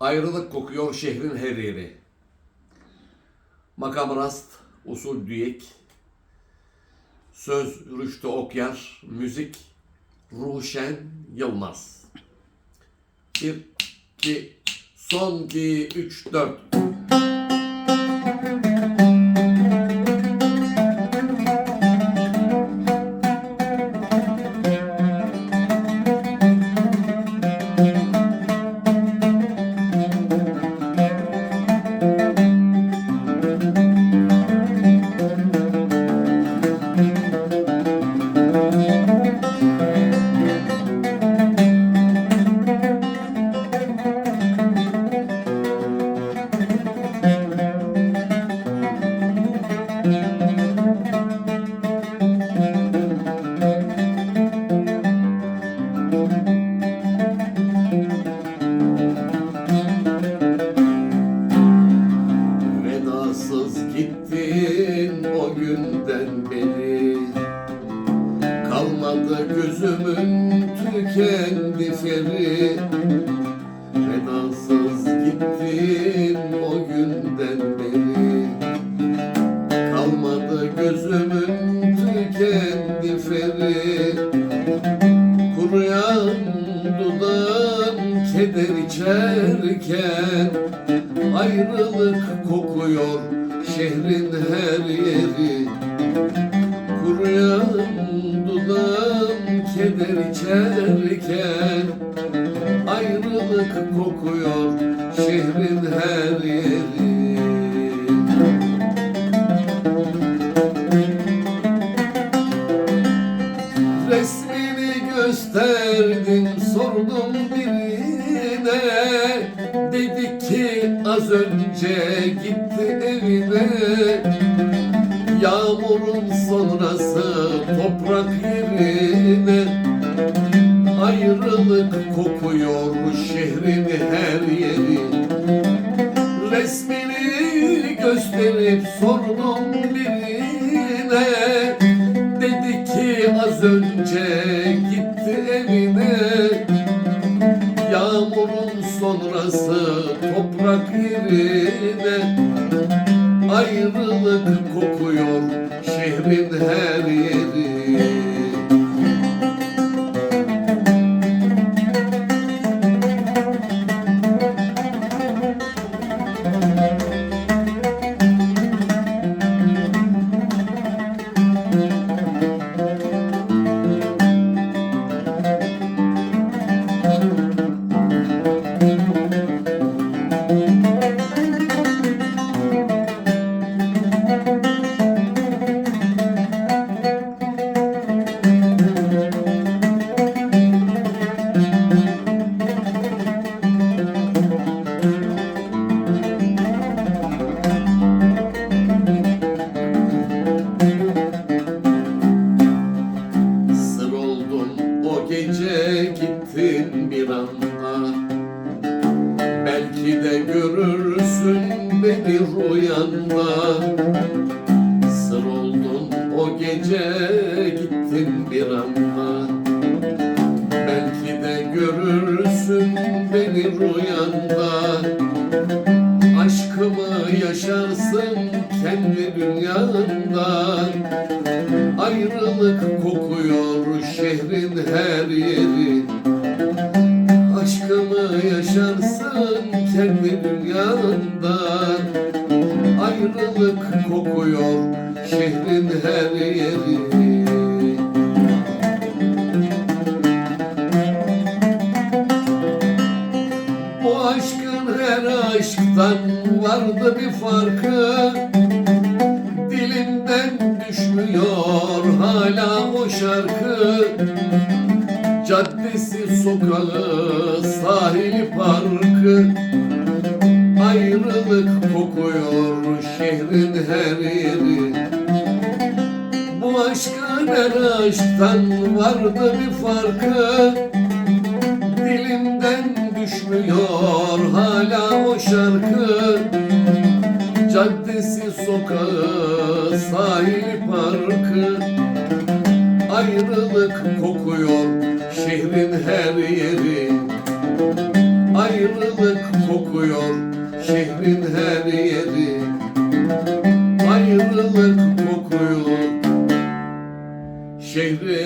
Ayrılık kokuyor şehrin her yeri. Makam rast, usul düyek. Söz Rüştü Okyar, müzik Ruşen Yılmaz. Bir, iki, son iki, üç, dört. Vedasız gittin o günden beri. Kalmadı gözümün tükendi feri gözümün tükendi feri. Kuruyan dudağın keder içerken Ayrılık kokuyor şehrin her yeri. Kuruyan dudağım keder içerken Ayrılık kokuyor şehrin her yeri az önce gitti evine. Yağmurun sonrası toprak yerine. Ayrılık kokuyor şehrin her yeri. Resmini gösterip sordum birine. Dedi ki az önce yerine Ayrılık kokuyor şehrin her yeri beni rüyanda Sır oldun o gece gittin bir anda Belki de görürsün beni rüyanda. Aşkımı yaşarsın kendi dünyanda. Ayrılık kokuyor şehrin her yeri. Aşkımı yaşarsın kendi dünyanda Ayrılık kokuyor şehrin her yeri. Bu aşkın her aşktan vardı bir farkı. Dilimden düşmüyor hala o şarkı. Caddesi, sokağı, sahili, parkı Ayrılık kokuyor şehrin her yeri. Bu aşkın her aşktan vardı bir farkı. Dilimden düşmüyor hala o şarkı. Caddesi, sokağı, sahili, parkı. Ayrılık kokuyor şehrin her yeri. Ayrılık kokuyor şehrin her yeri Ayrılık kokuyla Şehrin